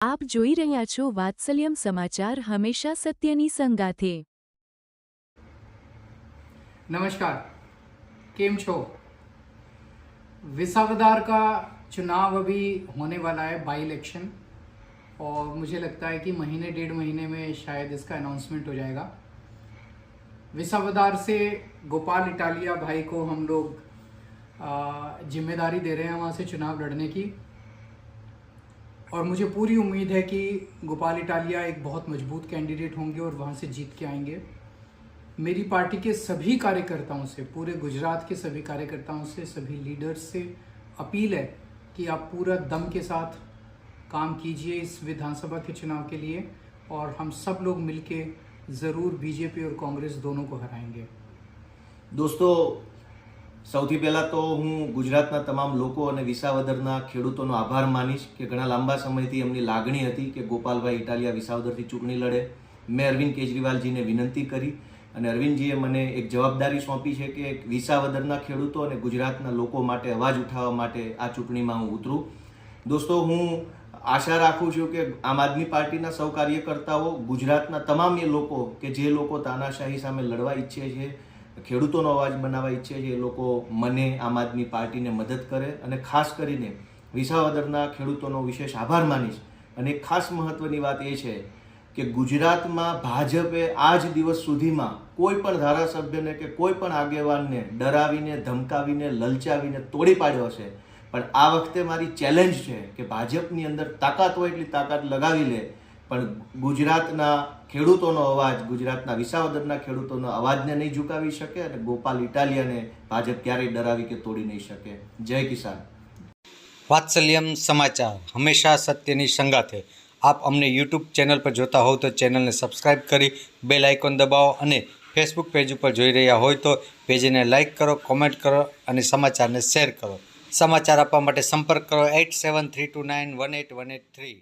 આપ જોઈ રહ્યા છો વાત્સલ્યમ સમાચાર હંમેશા સત્યની સંગાથે नमस्कार केम छो विसावदार का चुनाव अभी होने वाला है बाई इलेक्शन और मुझे लगता है कि महीने डेढ़ महीने में शायद इसका अनाउंसमेंट हो जाएगा विसावदार से गोपाल इटालिया भाई को हम लोग आ, जिम्मेदारी दे रहे हैं वहाँ से चुनाव लड़ने की और मुझे पूरी उम्मीद है कि गोपाल इटालिया एक बहुत मज़बूत कैंडिडेट होंगे और वहाँ से जीत के आएँगे। मेरी पार्टी के सभी कार्यकर्ताओं से, पूरे गुजरात के सभी कार्यकर्ताओं से, सभी लीडर्स से अपील है कि आप पूरा दम के साथ काम कीजिए इस विधानसभा के चुनाव के लिए और हम सब लोग मिलके ज़रूर बीजेपी और कांग्रेस दोनों को हराएँगे। दोस्तों સૌથી પહેલાં તો હું ગુજરાતના તમામ લોકો અને વિસાવદરના ખેડૂતોનો આભાર માનીશ કે ઘણા લાંબા સમયથી એમની લાગણી હતી કે ગોપાલભાઈ ઇટાલિયા વિસાવદરથી ચૂંટણી લડે. મેં અરવિંદ કેજરીવાલજીને વિનંતી કરી અને અરવિંદજીએ મને એક જવાબદારી સોંપી છે કે વિસાવદરના ખેડૂતો અને ગુજરાતના લોકો માટે અવાજ ઉઠાવવા માટે આ ચૂંટણીમાં હું ઉતરું. દોસ્તો, હું આશા રાખું છું કે આમ આદમી પાર્ટીના સૌ કાર્યકર્તાઓ ગુજરાતના તમામ એ લોકો કે જે લોકો તાનાશાહી સામે લડવા ઈચ્છે છે ખેડૂતોનો અવાજ બનાવવા ઈચ્છે છે એ લોકો મને, આમ આદમી પાર્ટીને મદદ કરે અને ખાસ કરીને વિસાવદરના ખેડૂતોનો વિશેષ આભાર માનીશ. અને ખાસ મહત્વની વાત એ છે કે ગુજરાતમાં ભાજપે આજ દિવસ સુધીમાં કોઈ પણ ધારાસભ્યને કે કોઈ પણ આગેવાનને ડરાવીને, ધમકાવીને, લલચાવીને તોડી પાડ્યો છે. પણ આ વખતે મારી ચેલેન્જ છે કે ભાજપની અંદર તાકાત હોય એટલી તાકાત લગાવી લે પણ ગુજરાતના ખેડૂતોનો અવાજ, ગુજરાતના વિસાવદરના ખેડૂતોનો અવાજને નહીં ઝુકાવી શકે અને ગોપાલ ઇટાલિયાને ભાજપ ક્યારેય ડરાવી કે તોડી નહીં શકે. જય કિસાન. વાત્સલ્યમ સમાચાર હંમેશા સત્યની સંગાથે. આપ અમને યુટ્યુબ ચેનલ પર જોતા હોવ તો ચેનલને સબસ્ક્રાઇબ કરી, બેલ આઇકોન દબાવો અને ફેસબુક પેજ ઉપર જોઈ રહ્યા હોય તો પેજને લાઇક કરો, કોમેન્ટ કરો અને સમાચારને શેર કરો. સમાચાર આપવા માટે સંપર્ક કરો eight seven three two nine one eight one eight three.